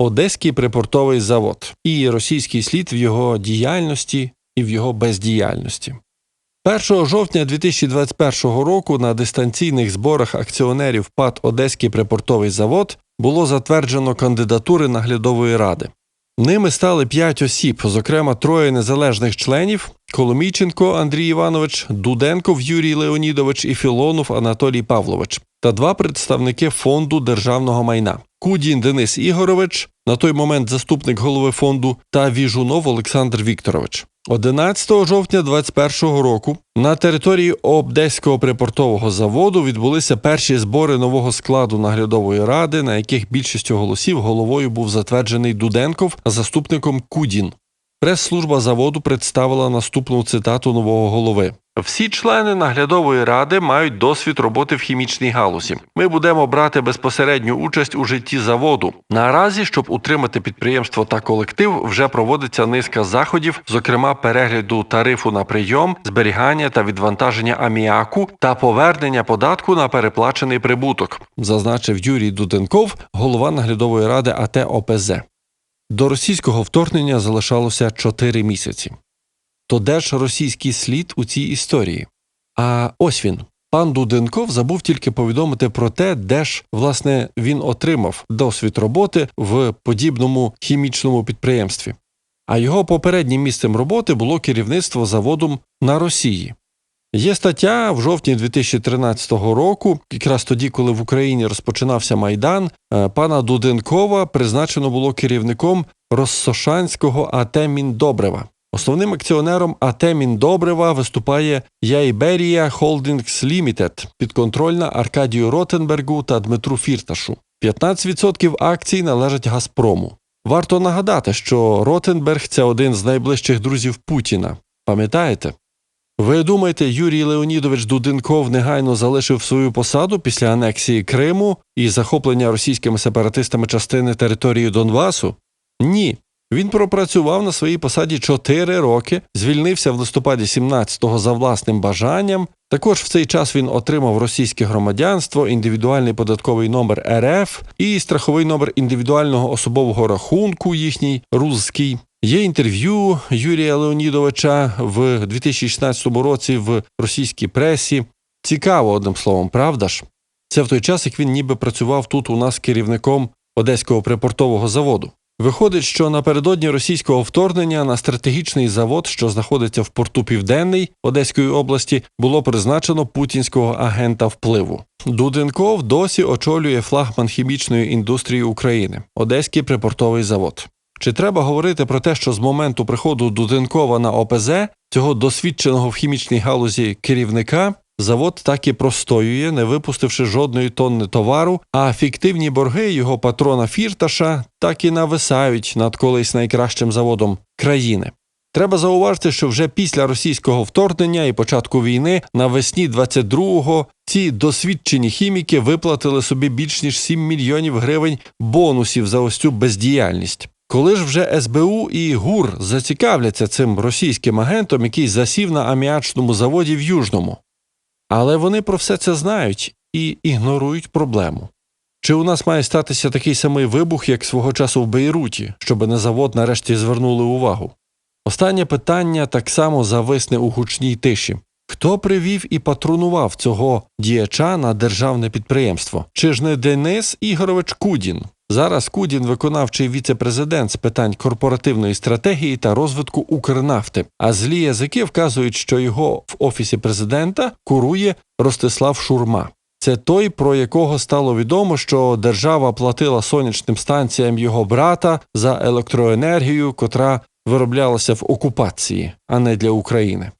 Одеський припортовий завод і російський слід в його діяльності і в його бездіяльності. 1 жовтня 2021 року на дистанційних зборах акціонерів ПАД Одеський припортовий завод було затверджено кандидатури наглядової ради. Ними стали п'ять осіб, зокрема троє незалежних членів: Коломійченко Андрій Іванович, Дуденков Юрій Леонідович і Філонов Анатолій Павлович, та два представники фонду державного майна: Кудін Денис Ігорович, на той момент заступник голови фонду, та Віжунов Олександр Вікторович. 11 жовтня 2021 року на території Обдеського припортового заводу відбулися перші збори нового складу наглядової ради, на яких більшістю голосів головою був затверджений Дуденков, а заступником Кудін. Прес-служба заводу представила наступну цитату нового голови. Всі члени наглядової ради мають досвід роботи в хімічній галузі. Ми будемо брати безпосередню участь у житті заводу. Наразі, щоб утримати підприємство та колектив, вже проводиться низка заходів, зокрема перегляду тарифу на прийом, зберігання та відвантаження аміаку та повернення податку на переплачений прибуток, зазначив Юрій Дуденков, голова наглядової ради АТ ОПЗ. До російського вторгнення залишалося 4 місяці. То де ж російський слід у цій історії? А ось він. Пан Дуденков забув тільки повідомити про те, де ж власне він отримав досвід роботи в подібному хімічному підприємстві. А його попереднім місцем роботи було керівництво заводом на Росії. Є стаття в жовтні 2013 року, якраз тоді, коли в Україні розпочинався майдан, е, пана Дуденкова призначено було керівником Россошанського АТ Міндобрива. Основним акціонером АТ Міндобрива виступає Яйберія Холдингс Лімітед, підконтрольна Аркадію Ротенбергу та Дмитру Фірташу. 15% акцій належать Газпрому. Варто нагадати, що Ротенберг це один з найближчих друзів Путіна. Пам'ятаєте? Ви думаєте, Юрій Леонідович Дуденков негайно залишив свою посаду після анексії Криму і захоплення російськими сепаратистами частини території Донбасу? Ні. Він пропрацював на своїй посаді 4 роки, звільнився в листопаді 17-го за власним бажанням. Також в цей час він отримав російське громадянство, індивідуальний податковий номер РФ і страховий номер індивідуального особового рахунку їхній рузький. Є інтерв'ю Юрія Леонідовича в 2016 році в російській пресі. Цікаво, одним словом, правда ж? Це в той час, як він ніби працював тут у нас керівником Одеського припортового заводу. Виходить, що напередодні російського вторгнення на стратегічний завод, що знаходиться в порту Південний Одеської області, було призначено путінського агента впливу. Дуденков досі очолює флагман хімічної індустрії України Одеський припортовий завод. Чи треба говорити про те, що з моменту приходу Дуденкова на ОПЗ цього досвідченого в хімічній галузі керівника завод так і простоює, не випустивши жодної тонни товару, а фіктивні борги його патрона Фірташа так і нависають над колись найкращим заводом країни. Треба зауважити, що вже після російського вторгнення і початку війни навесні 22-го ці досвідчені хіміки виплатили собі більш ніж 7 мільйонів гривень бонусів за ось цю бездіяльність. Коли ж вже СБУ і ГУР зацікавляться цим російським агентом, який засів на аміачному заводі в Южному, але вони про все це знають і ігнорують проблему. Чи у нас має статися такий самий вибух, як свого часу в Бейруті, щоб на завод нарешті звернули увагу? Останнє питання так само зависне у гучній тиші. Хто привів і патронував цього діяча на державне підприємство? Чи ж не Денис Ігорович Кудін? Зараз Кудін виконавчий віце-президент з питань корпоративної стратегії та розвитку Укрнафти. А злі язики вказують, що його в офісі президента курує Ростислав Шурма. Це той, про якого стало відомо, що держава платила сонячним станціям його брата за електроенергію, котра вироблялася в окупації, а не для України.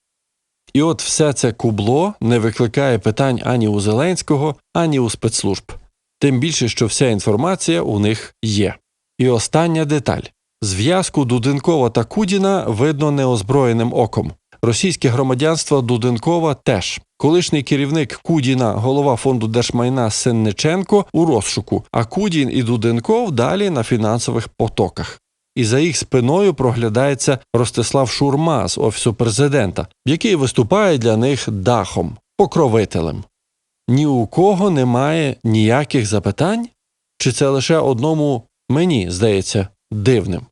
І от все це кубло не викликає питань ані у Зеленського, ані у спецслужб. Тим більше, що вся інформація у них є. І остання деталь зв'язку Дуденкова та Кудіна видно неозброєним оком. Російське громадянство Дуденкова теж. Колишній керівник Кудіна, голова фонду держмайна Сенниченко у розшуку, а Кудін і Дуденков далі на фінансових потоках. І за їх спиною проглядається Ростислав Шурма з офісу президента, який виступає для них дахом, покровителем. Ні у кого немає ніяких запитань? Чи це лише одному мені здається дивним.